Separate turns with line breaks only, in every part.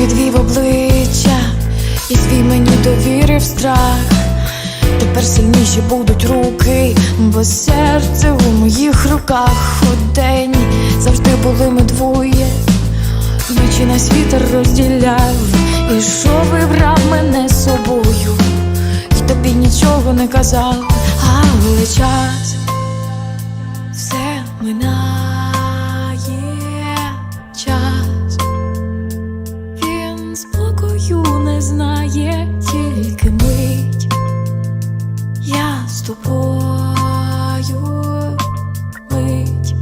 підвів обличчя і свій мені довірив страх. Тепер сильніші будуть руки, бо серце у моїх руках Удень. Завжди були ми двоє, вночі нас вітер розділяв, і що вибрав мене з собою, і тобі нічого не казав, але час все минає з тобою мить.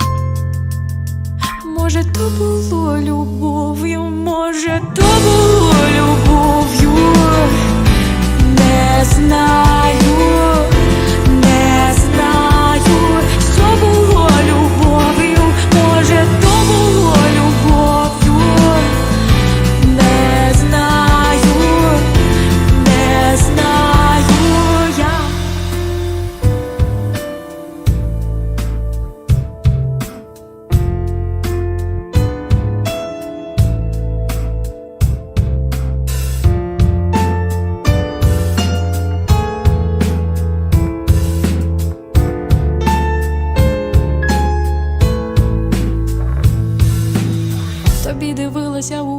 Може, то було любов'ю, може, то було любов'ю.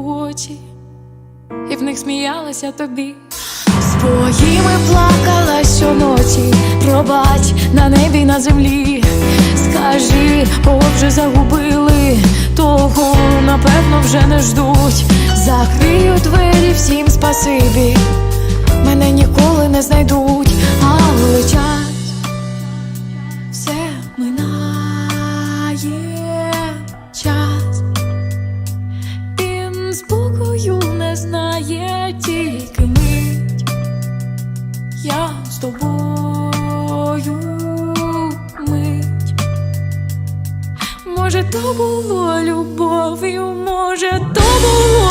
Очі, і в них сміялася тобі. Своїми плакала щоночі, пробач на небі, на землі. Скажи, кого загубили, того напевно вже не ждуть. Закрию двері всім спасибі, мене ніколи не знайдуть, але то було любов'ю, може, то було